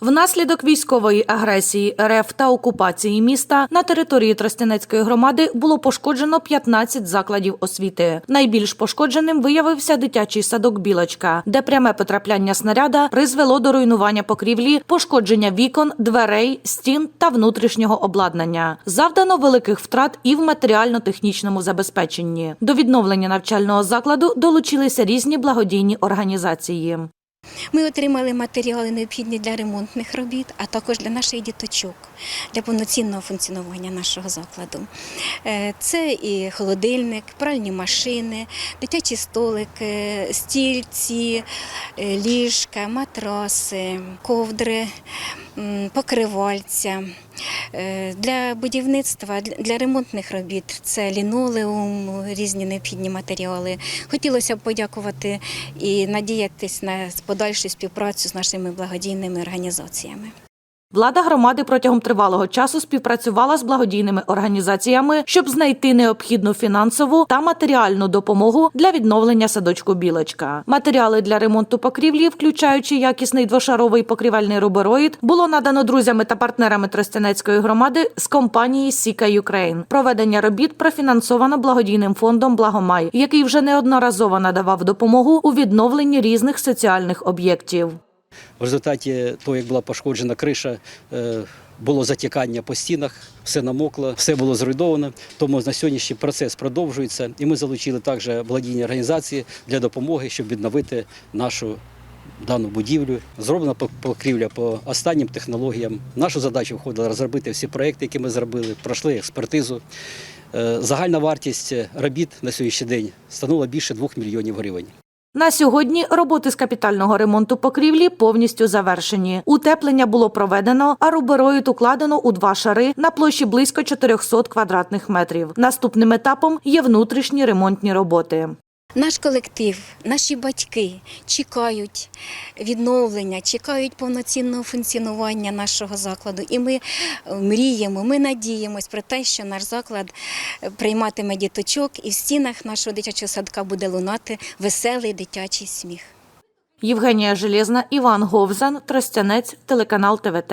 Внаслідок військової агресії РФ та окупації міста на території Тростянецької громади було пошкоджено 15 закладів освіти. Найбільш пошкодженим виявився дитячий садок Білочка, де пряме потрапляння снаряда призвело до руйнування покрівлі, пошкодження вікон, дверей, стін та внутрішнього обладнання. Завдано великих втрат і в матеріально-технічному забезпеченні. До відновлення навчального закладу долучилися різні благодійні організації. Ми отримали матеріали необхідні для ремонтних робіт, а також для наших діточок, для повноцінного функціонування нашого закладу. Е, Це і холодильник, пральні машини, дитячі столики, стільці, е, ліжка, матраси, ковдри, покривальця. Е, Для будівництва, для- ремонтних робіт це лінолеум, різні необхідні матеріали. Хотілося б подякувати і надіятись на подальшу співпрацю з нашими благодійними організаціями. Влада громади протягом тривалого часу співпрацювала з благодійними організаціями, щоб знайти необхідну фінансову та матеріальну допомогу для відновлення садочку Білочка. Матеріали для ремонту покрівлі, включаючи якісний двошаровий покрівельний рубероїд, було надано друзями та партнерами Тростянецької громади з компанії Сіка Юкрейн. Проведення робіт профінансовано благодійним фондом Благомай, який вже неодноразово надавав допомогу у відновленні різних соціальних об'єктів. В результаті того, як була пошкоджена криша, е, було затікання по стінах, все намокло, все було зруйновано. Тому на сьогоднішній процес продовжується, і ми залучили також благодійні організації для допомоги, щоб відновити нашу дану будівлю. Зроблена покрівля по останнім технологіям. Нашу задачу входило розробити всі проекти, які ми зробили, пройшли експертизу. Е, Загальна вартість робіт на сьогоднішній день становила більше 2 мільйонів гривень. На сьогодні роботи з капітального ремонту покрівлі повністю завершені. Утеплення було проведено, а рубероїд укладено у два шари на площі близько 400 квадратних метрів. Наступним етапом є внутрішні ремонтні роботи. Наш колектив, наші батьки чекають відновлення, чекають повноцінного функціонування нашого закладу. І ми е, мріємо, ми надіємось про те, що наш заклад е, прийматиме діточок, і в стінах нашого дитячого садка буде лунати веселий дитячий сміх. Євгенія Железна, Іван Говзан, Тростянець, телеканал ТВТ.